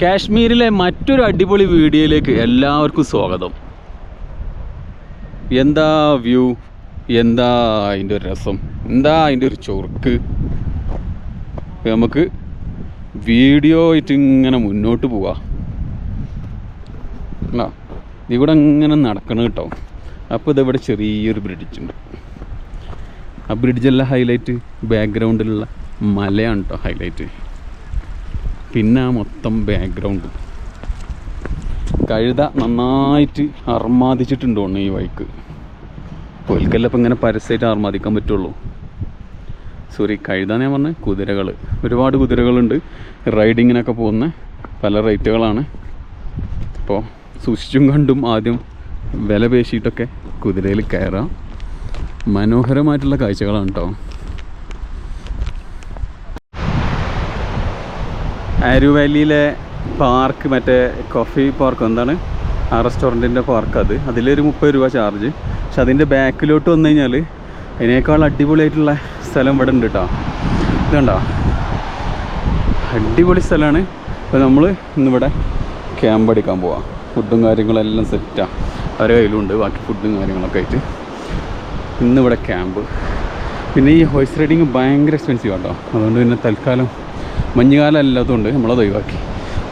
കാശ്മീരിലെ മറ്റൊരു അടിപൊളി വീഡിയോയിലേക്ക് എല്ലാവർക്കും സ്വാഗതം. എന്താ വ്യൂ? എന്താ അതിന്റെ ഒരു രസം? എന്താ അതിന്റെ ഒരു ചൊറുക്ക്? നമുക്ക് വീഡിയോ ആയിട്ട് ഇങ്ങനെ മുന്നോട്ട് പോവാ. ഇവിടെ ഇങ്ങനെ നടക്കണം കേട്ടോ. അപ്പോൾ ഇതവിടെ ചെറിയൊരു ബ്രിഡ്ജ് ഉണ്ട്. ആ ബ്രിഡ്ജെല്ലാം ഹൈലൈറ്റ് ബാക്ക്ഗ്രൗണ്ടിലുള്ള മലയാണ് കേട്ടോ ഹൈലൈറ്റ് പിന്നെ മൊത്തം ബാക്ക്ഗ്രൗണ്ട് കഴുത നന്നായിട്ട് അർമാദിച്ചിട്ടുണ്ടോ ഈ വഴിക്ക് ഒരിക്കലും ഇപ്പം ഇങ്ങനെ പരസ്യമായിട്ട് അർമാദിക്കാൻ പറ്റുള്ളൂ. സോറി കഴുത ഞാൻ പറഞ്ഞ കുതിരകൾ ഒരുപാട് കുതിരകളുണ്ട്. റൈഡിങ്ങിനൊക്കെ പോകുന്ന പല റേറ്റുകളാണ് അപ്പോൾ സൂക്ഷിച്ചും കണ്ടും ആദ്യം വില പേശിയിട്ടൊക്കെ കുതിരയിൽ കയറാം മനോഹരമായിട്ടുള്ള കാഴ്ചകളാണ് കേട്ടോ ആരു വാലിയിലെ പാർക്ക് മറ്റേ കോഫി പാർക്ക് എന്താണ്? ആ റെസ്റ്റോറന്റിന്റെ പാർക്ക് അത്. അതിലൊരു മുപ്പത് രൂപ ചാർജ് പക്ഷെ അതിന്റെ ബാക്കിലോട്ട് വന്നു കഴിഞ്ഞാൽ അതിനേക്കാൾ അടിപൊളിയായിട്ടുള്ള സ്ഥലം ഇവിടെ ഉണ്ട് കേട്ടോ ഇതുണ്ടോ അടിപൊളി സ്ഥലമാണ് അപ്പോൾ നമ്മൾ ഇന്നിവിടെ ക്യാമ്പ് അടിക്കാൻ പോവാം. ഫുഡും കാര്യങ്ങളെല്ലാം സെറ്റാണ് അവരെ കയ്യിലുണ്ട്. ബാക്കി ഫുഡും കാര്യങ്ങളൊക്കെ ആയിട്ട്. ഇന്നിവിടെ ക്യാമ്പ് പിന്നെ ഈ ഹോയ്സ് റൈഡിങ് ഭയങ്കര എക്സ്പെൻസീവ് കേട്ടോ അതുകൊണ്ട് പിന്നെ തൽക്കാലം മഞ്ഞുകാലം അല്ലാത്തതുകൊണ്ട് നമ്മളത് ഒഴിവാക്കി.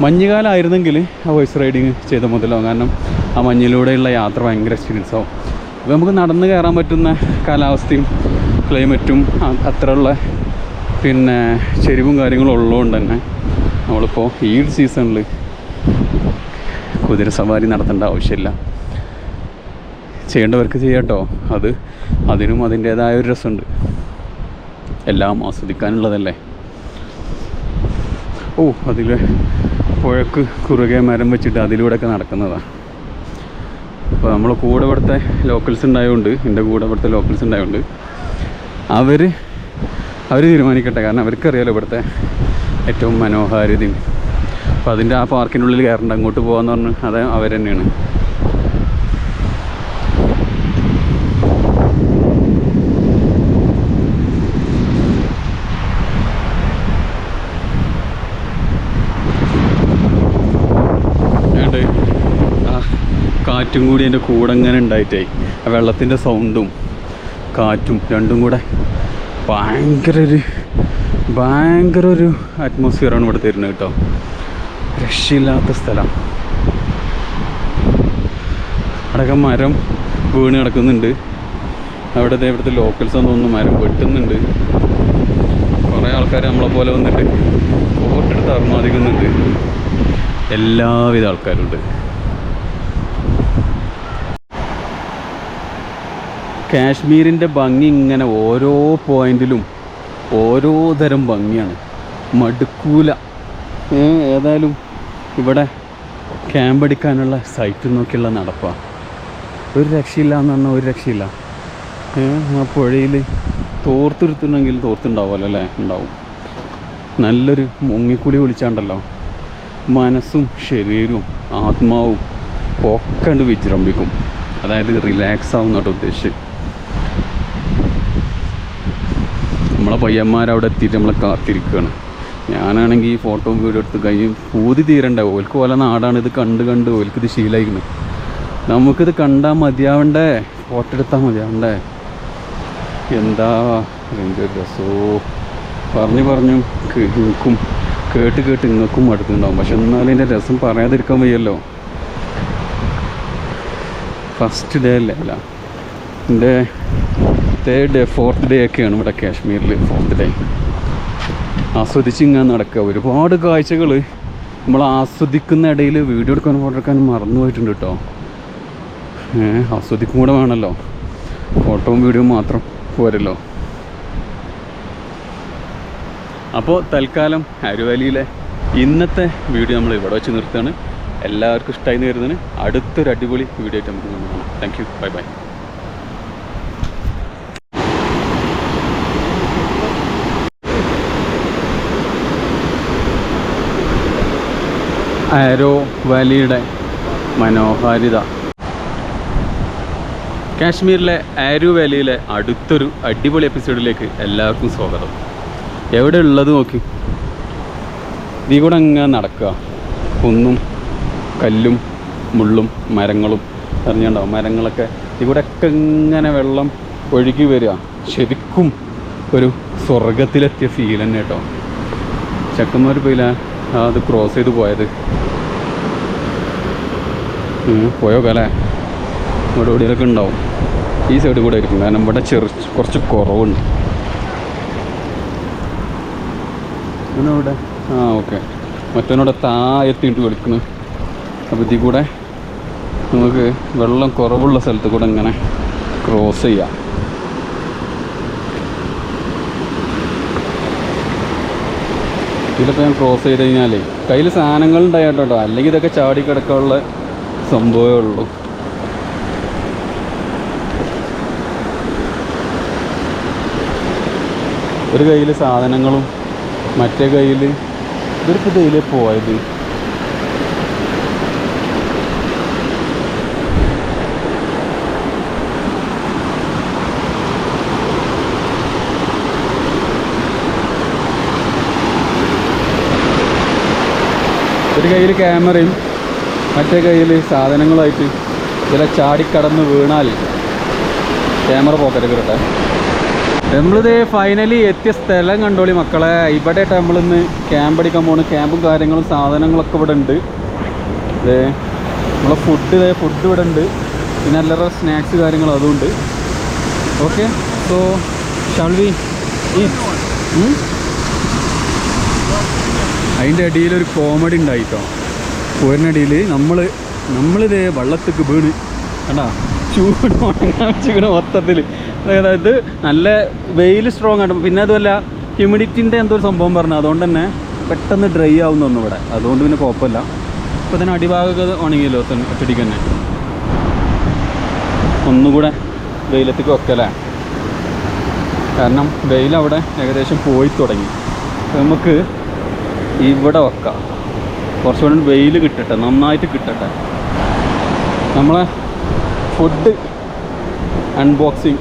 മഞ്ഞുകാലമായിരുന്നെങ്കിൽ ആ വോയിസ് റൈഡിങ് ചെയ്ത മുതലാവും. കാരണം ആ മഞ്ഞിലൂടെയുള്ള യാത്ര ഭയങ്കര എക്സ്പീരിയൻസ് ആവും. അപ്പോൾ നമുക്ക് നടന്ന് കയറാൻ പറ്റുന്ന കാലാവസ്ഥയും ക്ലൈമറ്റും അത്രയുള്ള പിന്നെ ചെരിവും കാര്യങ്ങളും ഉള്ളതുകൊണ്ട് തന്നെ നമ്മളിപ്പോൾ ഈ ഒരു സീസണിൽ കുതിര സവാരി നടത്തേണ്ട ആവശ്യമില്ല. ചെയ്യേണ്ടവർക്ക് ചെയ്യാട്ടോ. അത് അതിനും അതിന്റേതായ ഒരു രസമുണ്ട്. എല്ലാം ആസ്വദിക്കാനുള്ളതല്ലേ? ഓ അതിൽ പുഴക്ക് കുറുകെ മരം വെച്ചിട്ട് അതിലൂടെയൊക്കെ നടക്കുന്നതാണ് അപ്പോൾ നമ്മൾ കൂടെ ഇവിടുത്തെ ലോക്കൽസ് ഉണ്ടായതുകൊണ്ട് എന്റെ കൂടെ ഇവിടുത്തെ ലോക്കൽസ് ഉണ്ടായതുകൊണ്ട് അവർ അവർ തീരുമാനിക്കട്ടെ. കാരണം അവർക്കറിയാലോ ഇവിടുത്തെ ഏറ്റവും മനോഹാരിതയും. അപ്പോൾ അതിന്റെ ആ പാർക്കിനുള്ളിൽ കയറേണ്ട അങ്ങോട്ട് പോകാമെന്ന് പറഞ്ഞ് അത് അവർ തന്നെയാണ് ഏണ്ട് ആ കാറ്റും കൂടി എന്റെ കൂടെ ഇങ്ങനെ ഉണ്ടായിട്ടേ. ആ വെള്ളത്തിന്റെ സൗണ്ടും കാറ്റും രണ്ടും കൂടെ ഭയങ്കര ഒരു ഭയങ്കര ഒരു അറ്റ്മോസ്ഫിയറാണ് ഇവിടെ തരുന്നത് കേട്ടോ. രക്ഷയില്ലാത്ത സ്ഥലം. അവിടെയൊക്കെ മരം വീണ് കിടക്കുന്നുണ്ട്. അവിടെ ഇവിടുത്തെ ലോക്കൽസ് തോന്നുന്നു മരം വെട്ടുന്നുണ്ട്. കുറേ ആൾക്കാർ നമ്മളെ പോലെ വന്നിട്ട് ഫോട്ടെടുത്ത് അർമാദിക്കുന്നുണ്ട് എല്ലാവിധ ആൾക്കാരുണ്ട്. കാശ്മീരിന്റെ ഭംഗി ഇങ്ങനെ ഓരോ പോയിന്റിലും ഓരോ തരം ഭംഗിയാണ്. മടുക്കൂല. ഏതായാലും ഇവിടെ ക്യാമ്പ് അടിക്കാനുള്ള സൈറ്റ് നോക്കിയുള്ള നടപ്പാണ് ഒരു രക്ഷയില്ല എന്ന് പറഞ്ഞാൽ ഒരു രക്ഷയില്ല. ആ പുഴയിൽ തോർത്തിരുത്തുന്നെങ്കിൽ തോർത്തുണ്ടാവുമല്ലോ അല്ലേ? ഉണ്ടാവും. നല്ലൊരു മുങ്ങിക്കുളി വിളിച്ചാണ്ടല്ലോ. മനസ്സും ശരീരവും ആത്മാവും ഒക്കെ വിജൃംഭിക്കും. അതായത് റിലാക്സ് ആവും കേട്ടോ ഉദ്ദേശിച്ച് നമ്മളെ പയ്യന്മാരവിടെ എത്തിയിട്ട് നമ്മളെ കാത്തിരിക്കുകയാണ് ഞാനാണെങ്കിൽ ഈ ഫോട്ടോ വീഡിയോ എടുത്ത് കഴിഞ്ഞ് പൂതി തീരണ്ട. ഓൽക്ക് പോലെ നാടാണ് ഇത് കണ്ട് കണ്ട് ഓൽക്ക് ഇത് ശീലമായിരിക്കുന്നു നമുക്കിത് കണ്ടാൽ മതിയാവണ്ടേ? ഫോട്ടോ എടുത്താൽ മതിയാവണ്ടേ? എന്താ? എന്റെ ഒരു രസോ? പറഞ്ഞു പറഞ്ഞു നിൽക്കും കേട്ട് കേട്ട് നിങ്ങൾക്കും മടുക്കുന്നുണ്ടാവും. പക്ഷെ എന്നാലും ഇതിന്റെ രസം പറയാതിരിക്കാൻ വയ്യല്ലോ. ഫസ്റ്റ് ഡേ അല്ലേ? അല്ല. എന്റെ തേർഡ് ഡേ ഫോർത്ത് ഡേ ഒക്കെയാണ് ഇവിടെ കാശ്മീരിൽ ഫോർത്ത് ഡേ ആസ്വദിച്ച് ഇങ്ങനെ നടക്കുക. ഒരുപാട് കാഴ്ചകൾ നമ്മൾ ആസ്വദിക്കുന്ന ഇടയിൽ വീഡിയോ എടുക്കാനും ഫോട്ടോ എടുക്കാനും മറന്നു പോയിട്ടുണ്ട് കേട്ടോ. ഏഹ് ആസ്വദിക്കും കൂടെ വേണമല്ലോ ഫോട്ടോയും വീഡിയോയും മാത്രം പോരല്ലോ. അപ്പോൾ തൽക്കാലം അരുവാലിയിലെ ഇന്നത്തെ വീഡിയോ നമ്മൾ ഇവിടെ വെച്ച് നിർത്തുകയാണ്. എല്ലാവർക്കും ഇഷ്ടമായി നേരുന്നതിന് അടുത്തൊരു അടിപൊളി വീഡിയോ ആയിട്ട് നമുക്ക് കാണാം. Thank you bye bye Aru വാലിയുടെ മനോഹാരിത. കാശ്മീരിലെ ആരു വാലിയിലെ അടുത്തൊരു അടിപൊളി എപ്പിസോഡിലേക്ക് എല്ലാവർക്കും സ്വാഗതം. എവിടെ ഉള്ളത് നോക്കി. നീ കൂടെ അങ്ങ് നടക്കുക? കുന്നും കല്ലും മുള്ളും മരങ്ങളും അറിഞ്ഞുണ്ടാവും മരങ്ങളൊക്കെ ഇവിടെയൊക്കെ ഇങ്ങനെ വെള്ളം ഒഴുകി വരിക. ശരിക്കും ഒരു സ്വർഗത്തിലെത്തിയ ഫീൽ തന്നെ കേട്ടോ. ചെക്കന്മാർ പോയില്ല? അത് ക്രോസ് ചെയ്ത് പോയത്. പോയോക്കാം അല്ലേ? ഇവിടെ എവിടെയൊക്കെ ഉണ്ടാവും. ഈ സൈഡിൽ കൂടെ ആയിരിക്കും. കാരണം ഇവിടെ ചെറു കുറച്ച് കുറവുണ്ട്. ഇവിടെ ആ ഓക്കെ. മറ്റവനോടെ താഴെത്തിയിട്ട് വിളിക്കുന്നു അപ്പോൾ ഇതിൽ കൂടെ നമുക്ക് വെള്ളം കുറവുള്ള സ്ഥലത്ത് കൂടെ ഇങ്ങനെ ക്രോസ് ചെയ്യാം. ഇതിലൊക്കെ ഞാൻ ക്രോസ് ചെയ്ത് കഴിഞ്ഞാലേ കയ്യിൽ സാധനങ്ങൾ ഉണ്ടായിട്ടോ അല്ലെങ്കിൽ ഇതൊക്കെ ചാടി കിടക്കാനുള്ള സംഭവമേ ഉള്ളൂ. ഒരു കയ്യിൽ സാധനങ്ങളും മറ്റേ കയ്യിൽ ഇവർക്ക് ഇതിലേ പോയത്. ഒരു കയ്യിൽ ക്യാമറയും മറ്റേ കയ്യിൽ സാധനങ്ങളായിട്ട് ചില ചാടിക്കടന്ന് വീണാൽ ക്യാമറ പോക്കറ്റ് കിട്ടട്ടെ. നമ്മളിത് ഫൈനലി എത്തിയ സ്ഥലം കണ്ടോളി മക്കളെ. ഇവിടെ നമ്മളിന്ന് ക്യാമ്പ് അടിക്കാൻ പോണ് ക്യാമ്പും കാര്യങ്ങളും സാധനങ്ങളൊക്കെ ഇവിടെ ഉണ്ട്. ഇതേ നമ്മളെ ഫുഡ് ഇതേ ഫുഡ് ഇവിടെ ഉണ്ട്. പിന്നെ അല്ലറ സ്നാക്സ് കാര്യങ്ങളും അതുണ്ട് ഓക്കെ സോ ഷാൾ വി അതിന്റെ അടിയിൽ ഒരു കോമഡി ഉണ്ടായിട്ടോ പോരിനടിയിൽ നമ്മൾ നമ്മളിതേ വെള്ളത്തേക്ക് വീണ്. കണ്ടാ? ചൂട് ഉണങ്ങാൻ വെച്ചിരിക്കണ മൊത്തത്തിൽ അതായത് നല്ല വെയിൽ സ്ട്രോങ് ആണ്. പിന്നെ അതുമല്ല ഹ്യൂമിഡിറ്റിന്റെ എന്തോ ഒരു സംഭവം പറഞ്ഞു. അതുകൊണ്ട് തന്നെ പെട്ടെന്ന് ഡ്രൈ ഒന്നും ഇവിടെ. അതുകൊണ്ട് പിന്നെ കുഴപ്പമില്ല. ഇപ്പോൾ തന്നെ അടിഭാഗമൊക്കെ ഉണങ്ങിയല്ലോ ഒറ്റടിക്ക് തന്നെ. ഒന്നുകൂടെ വെയിലത്തേക്ക് വെക്കല്ലേ കാരണം വെയിൽ അവിടെ ഏകദേശം പോയി തുടങ്ങി. നമുക്ക് ഇവിടെ വെക്കാം. കുറച്ചുകൂടി വെയിൽ കിട്ടട്ടെ നന്നായിട്ട് കിട്ടട്ടെ. നമ്മളെ ഫുഡ് അൺബോക്സിങ്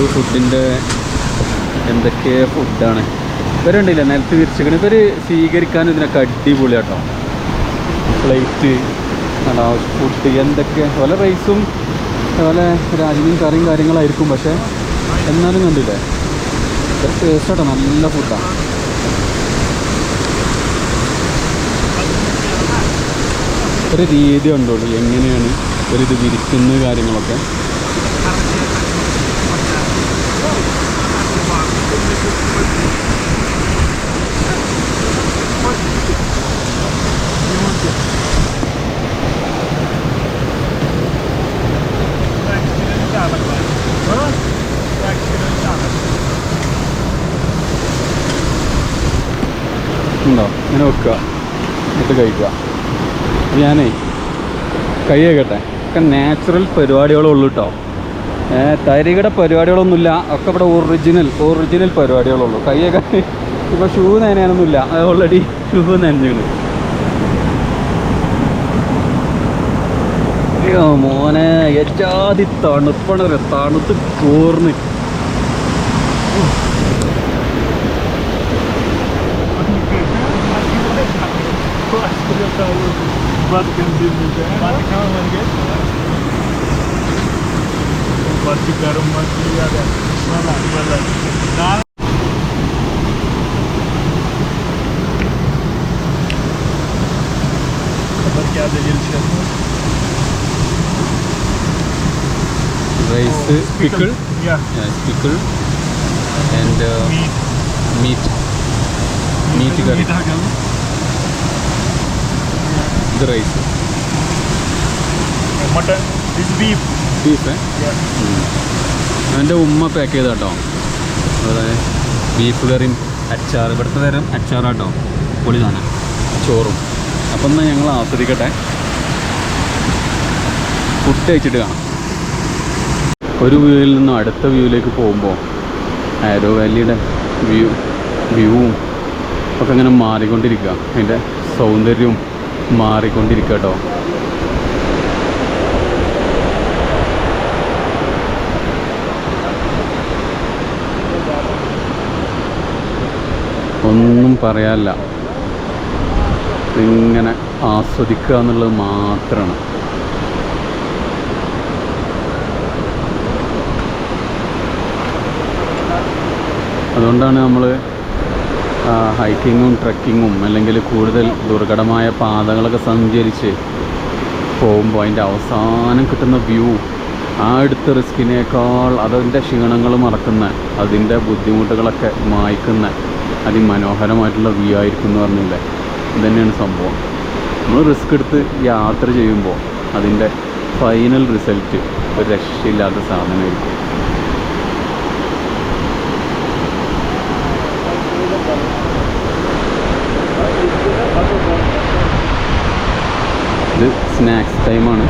ഈ ഫുഡിന്റെ എന്തൊക്കെ ഫുഡാണ് ഇവരുണ്ടല്ലോ നിലത്ത് വിരിച്ചിരിക്കണം ഇവർ സ്വീകരിക്കാനും ഇതിനൊക്കെ അടിപൊളിയാട്ടോ. പ്ലേറ്റ് ഫുഡ് എന്തൊക്കെ പല റൈസും പല രാജ്യവും കറിയും കാര്യങ്ങളായിരിക്കും പക്ഷേ എന്നാലും കണ്ടില്ലേ ടേസ്റ്റാട്ടോ നല്ല ഫുഡാണ് ഒരു രീതി ഉണ്ടോ എങ്ങനെയാണ് ഒരിത് വിരിക്കുന്ന കാര്യങ്ങളൊക്കെ ഉണ്ടോ ഇങ്ങനെ വെക്കുക. എന്നിട്ട് കഴിക്കുക. അപ്പോൾ ഞാനേ കൈ കേട്ടെ ഒക്കെ നാച്ചുറൽ പരിപാടികളേ ഉള്ളൂ കേട്ടോ തരികട പരിപാടികളൊന്നുമില്ല. ഒക്കെ ഇവിടെ ഒറിജിനൽ ഒറിജിനൽ പരിപാടികളുള്ളൂ. കൈയൊക്കെ ഇപ്പോൾ ഷൂ നനയാനൊന്നുമില്ല. ഓൾറെഡി ഷൂ നനഞ്ഞു അയ്യോ മോനെ എച്ചാതി തണുപ്പണ. തണുത്ത് കോർന്ന്. Vatikan City'de. Vatikan bölge. Parti karım var diye ya da. Bana bana. Daha Kapat geldi gelişen. Rice oh, pickle. pickle. Yeah. Yeah, pickle. And uh, meat. Meat. Meat. Meat. meat. meat. meat. meat. meat. ഇത് rice beef. Beef Yeah. എന്റെ ഉമ്മ pack ചെയ്ത കേട്ടോ അതുപോലെ beef കറിയും അച്ചാർ ഇവിടുത്തെ തരം അച്ചാറാട്ടോ. പൊളി സാധനം. ചോറും. അപ്പം എന്നാൽ ഞങ്ങൾ ആസ്വദിക്കട്ടെ. ഫുഡ് കഴിച്ചിട്ട് കാണാം. ഒരു വ്യൂവിൽ നിന്നും അടുത്ത വ്യൂവിലേക്ക് പോകുമ്പോൾ ആരോ വാലിയുടെ വ്യൂ വ്യൂവും ഒക്കെ ഇങ്ങനെ മാറിക്കൊണ്ടിരിക്കുക. അതിന്റെ സൗന്ദര്യവും മാറിക്കൊണ്ടിരിക്കുക കേട്ടോ ഒന്നും പറയാനില്ല. ഇങ്ങനെ ആസ്വദിക്കുക എന്നുള്ളത് മാത്രമാണ്. അതുകൊണ്ടാണ് നമ്മൾ ഹൈക്കിങ്ങും ട്രക്കിങ്ങും അല്ലെങ്കിൽ കൂടുതൽ ദുർഘടമായ പാതകളൊക്കെ സഞ്ചരിച്ച് പോകുമ്പോൾ അതിന്റെ അവസാനം കിട്ടുന്ന വ്യൂ ആ എടുത്ത റിസ്കിനേക്കാൾ അതിന്റെ ക്ഷീണങ്ങൾ മറക്കുന്ന അതിന്റെ ബുദ്ധിമുട്ടുകളൊക്കെ മായ്ക്കുന്ന അതിമനോഹരമായിട്ടുള്ള വ്യൂ ആയിരിക്കും എന്ന് പറഞ്ഞില്ലേ? ഇതന്നെയാണ് സംഭവം. നമ്മൾ റിസ്ക് എടുത്ത് യാത്ര ചെയ്യുമ്പോൾ അതിന്റെ ഫൈനൽ റിസൾട്ട് ഒരു രക്ഷയില്ലാത്ത സാധനമായിരിക്കും ഇത് സ്നാക്സ് ടൈമാണ്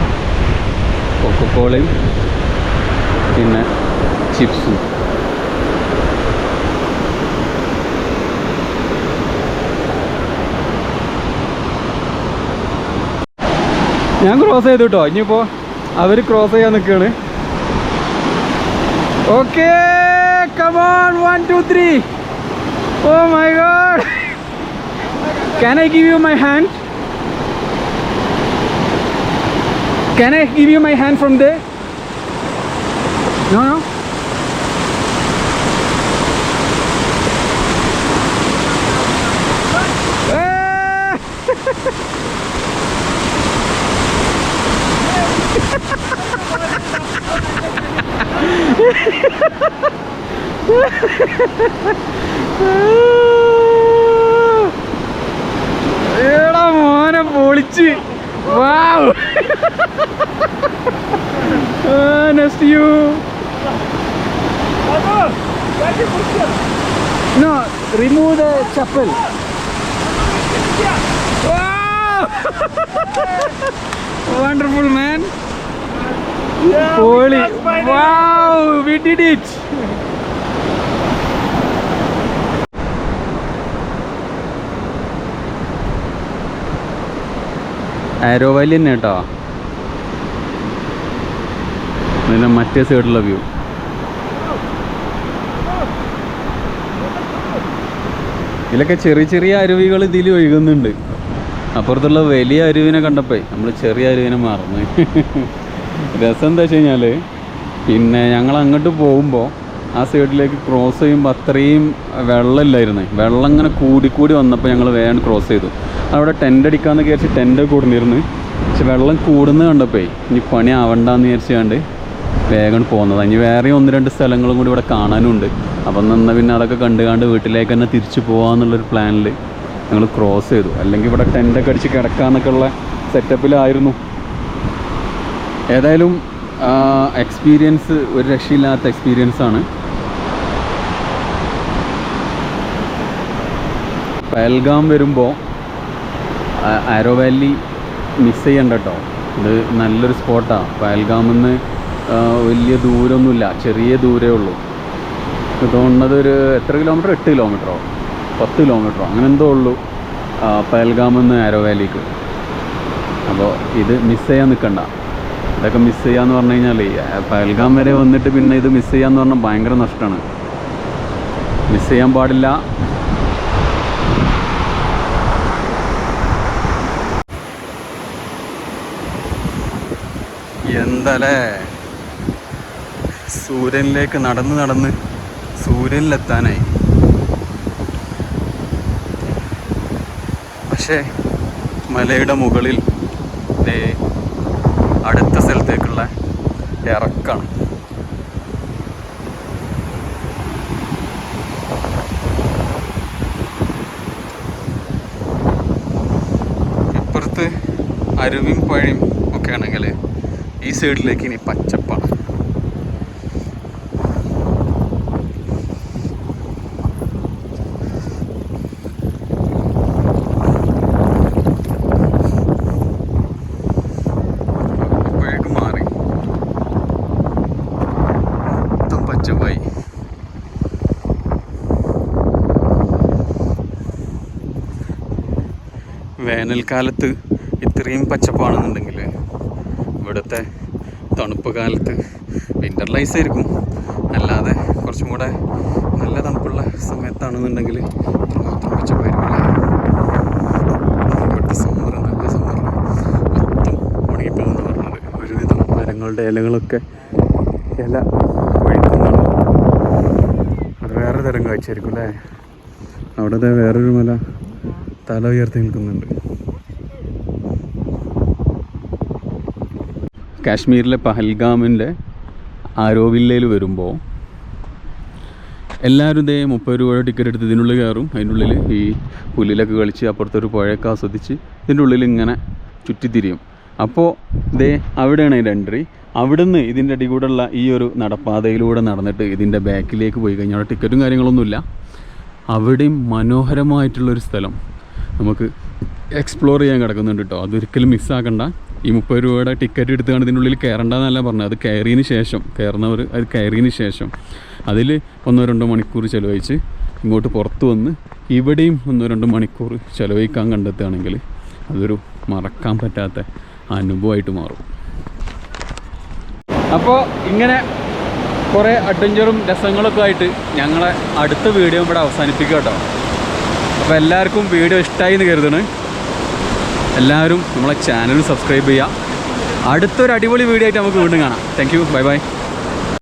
കൊക്കക്കോളയും പിന്നെ ചിപ്സും ഞാൻ ക്രോസ് ചെയ്തു കേട്ടോ ഇനിയിപ്പോൾ അവർ ക്രോസ് ചെയ്യാൻ നിൽക്കുകയാണ് okay come on one two three oh my god can I give you my hand Can I give you my hand from there? No, no. Ah! next to you. No, remove the chapel. Wow! Wonderful, man. Yeah, Holy. we just made it. Wow, we did it. Aru valley തന്നെ കേട്ടോ. അതിന്റെ മറ്റേ സൈഡിലുള്ള view ഇതിലൊക്കെ ചെറിയ ചെറിയ അരുവികൾ ഇതിൽ ഒഴുകുന്നുണ്ട്. അപ്പുറത്തുള്ള വലിയ അരുവിനെ കണ്ടപ്പോൾ നമ്മൾ ചെറിയ അരുവിനെ മറന്നു. രസം എന്താ വെച്ച് കഴിഞ്ഞാൽ പിന്നെ ഞങ്ങൾ അങ്ങോട്ട് പോകുമ്പോൾ ആ സൈഡിലേക്ക് ക്രോസ് ചെയ്യുമ്പോൾ അത്രയും വെള്ളമില്ലായിരുന്നു. വെള്ളം ഇങ്ങനെ കൂടിക്കൂടി വന്നപ്പോൾ ഞങ്ങൾ വേഗം ക്രോസ് ചെയ്തു. അവിടെ ടെന്റ് അടിക്കാമെന്ന് വിചാരിച്ച് ടെന്റ് കൂടുന്നിരുന്നു പക്ഷെ വെള്ളം കൂടുന്ന കണ്ടപ്പോൾ ഇനി പണി ആവണ്ടെന്ന് വിചാരിച്ചുകൊണ്ട് വേഗം പോകുന്നത് ഇനി വേറെ ഒന്ന് രണ്ട് സ്ഥലങ്ങളും കൂടി ഇവിടെ കാണാനുണ്ട്. അപ്പം നിന്ന് പിന്നെ അതൊക്കെ കണ്ട് വീട്ടിലേക്ക് തന്നെ തിരിച്ചു പോകാമെന്നുള്ളൊരു പ്ലാനിൽ ഞങ്ങൾ ക്രോസ് ചെയ്തു. അല്ലെങ്കിൽ ഇവിടെ ടെന്റൊക്കെ അടിച്ച് കിടക്കാന്നൊക്കെ ഉള്ള സെറ്റപ്പിലായിരുന്നു ഏതായാലും എക്സ്പീരിയൻസ് ഒരു രക്ഷയില്ലാത്ത എക്സ്പീരിയൻസ് പഹൽഗാം വരുമ്പോൾ ആരോ വാലി മിസ് ചെയ്യണ്ട കേട്ടോ ഇത് നല്ലൊരു സ്പോട്ടാണ് പഹൽഗാമിൽ നിന്ന് വലിയ ദൂരമൊന്നുമില്ല ചെറിയ ദൂരമേ ഉള്ളൂ. തോന്നുന്നത് ഒരു എത്ര കിലോമീറ്റർ എട്ട് കിലോമീറ്ററോ പത്ത് കിലോമീറ്ററോ അങ്ങനെ എന്തോ ഉള്ളൂ പഹൽഗാമിൽ നിന്ന് ആരോ വാലിക്ക് അപ്പോൾ ഇത് മിസ് ചെയ്യാൻ നിൽക്കണ്ട ഇതൊക്കെ മിസ് ചെയ്യാന്ന് പറഞ്ഞു കഴിഞ്ഞാൽ പഹൽഗാം വരെ വന്നിട്ട് പിന്നെ ഇത് മിസ് ചെയ്യാന്ന് പറഞ്ഞാൽ ഭയങ്കര നഷ്ടമാണ് മിസ് ചെയ്യാൻ പാടില്ല. എന്തല്ലേ? സൂര്യനിലേക്ക് നടന്ന് നടന്ന് സൂര്യനിലെത്താനായി. പക്ഷേ മലയുടെ മുകളിൽ അടുത്ത സ്ഥലത്തേക്കുള്ള ഇറക്കാണ്. ഇപ്പുറത്ത് അരുവിയും പുഴയും ഒക്കെ ആണെങ്കിൽ ഈ സൈഡിലേക്ക് ഇനി പച്ചപ്പാണ് വേനൽക്കാലത്ത് ഇത്രയും പച്ചപ്പാണെന്നുണ്ടെങ്കിൽ ഇവിടുത്തെ തണുപ്പ് കാലത്ത് വിന്റർ ലൈസ് ആയിരിക്കും. അല്ലാതെ കുറച്ചും കൂടെ നല്ല തണുപ്പുള്ള സമയത്താണെന്നുണ്ടെങ്കിൽ മാത്രം മെച്ചമായിരിക്കില്ല ഇവിടുത്തെ സമ്മർ നല്ല സമ്മർ മൊത്തം ഉണങ്ങിപ്പോകുന്ന പറഞ്ഞത്. ഒരുവിധം മരങ്ങളുടെ ഇലകളൊക്കെ ഇല ഒഴിക്കുന്നതാണ്. അത് വേറെ തരം കാഴ്ചയായിരിക്കും അല്ലേ? അവിടെ വേറൊരു മല തല ഉയർത്തി നിൽക്കുന്നുണ്ട്. കാശ്മീരിലെ പഹൽഗാമിന്റെ ആരോവില്ലയിൽ വരുമ്പോൾ എല്ലാവരും ഇതേ മുപ്പത് രൂപയുടെ ടിക്കറ്റ് എടുത്ത് ഇതിനുള്ളിൽ കയറും. അതിനുള്ളിൽ ഈ പുല്ലിലൊക്കെ കളിച്ച് അപ്പുറത്തൊരു പുഴയൊക്കെ ആസ്വദിച്ച് ഇതിന്റെ ഉള്ളിൽ ഇങ്ങനെ ചുറ്റിത്തിരിയും. അപ്പോൾ ഇതേ അവിടെയാണ് അതിന്റെ എൻട്രി അവിടുന്ന് ഇതിന്റെ അടി കൂടെയുള്ള ഈ ഒരു നടപ്പാതയിലൂടെ നടന്നിട്ട് ഇതിന്റെ ബാക്കിലേക്ക് പോയി കഴിഞ്ഞാൽ അവിടെ ടിക്കറ്റും കാര്യങ്ങളൊന്നുമില്ല. അവിടെയും മനോഹരമായിട്ടുള്ളൊരു സ്ഥലം. നമുക്ക് എക്സ്പ്ലോർ ചെയ്യാൻ കിടക്കുന്നുണ്ട് കേട്ടോ. അതൊരിക്കലും മിസ്സാക്കണ്ട ഈ മുപ്പത് രൂപയുടെ ടിക്കറ്റ് എടുത്തുകൊണ്ട് ഇതിനുള്ളിൽ കയറണ്ടെന്നല്ല പറഞ്ഞത്. അത് കയറിയതിന് ശേഷം കയറുന്നവർ അത് കയറിയതിന് ശേഷം അതിൽ ഒന്നോ രണ്ടോ മണിക്കൂർ ചിലവഴിച്ച് ഇങ്ങോട്ട് പുറത്ത് വന്ന് ഇവിടെയും ഒന്നോ രണ്ടോ മണിക്കൂർ ചിലവഴിക്കാൻ കണ്ടെത്തുകയാണെങ്കിൽ അതൊരു മറക്കാൻ പറ്റാത്ത അനുഭവമായിട്ട് മാറും. അപ്പോൾ ഇങ്ങനെ കുറേ അഡ്വഞ്ചറും രസങ്ങളൊക്കെ ആയിട്ട് ഞങ്ങളെ അടുത്ത വീഡിയോ ഇവിടെ അവസാനിപ്പിക്കുക കേട്ടോ. അപ്പോൾ എല്ലാവർക്കും വീഡിയോ ഇഷ്ടമായി എന്ന് കരുതണ് എല്ലാവരും നമ്മളെ ചാനൽ സബ്സ്ക്രൈബ് ചെയ്യുക. അടുത്തൊരു അടിപൊളി വീഡിയോ ആയിട്ട് നമുക്ക് വീണ്ടും കാണാം. Thank you bye by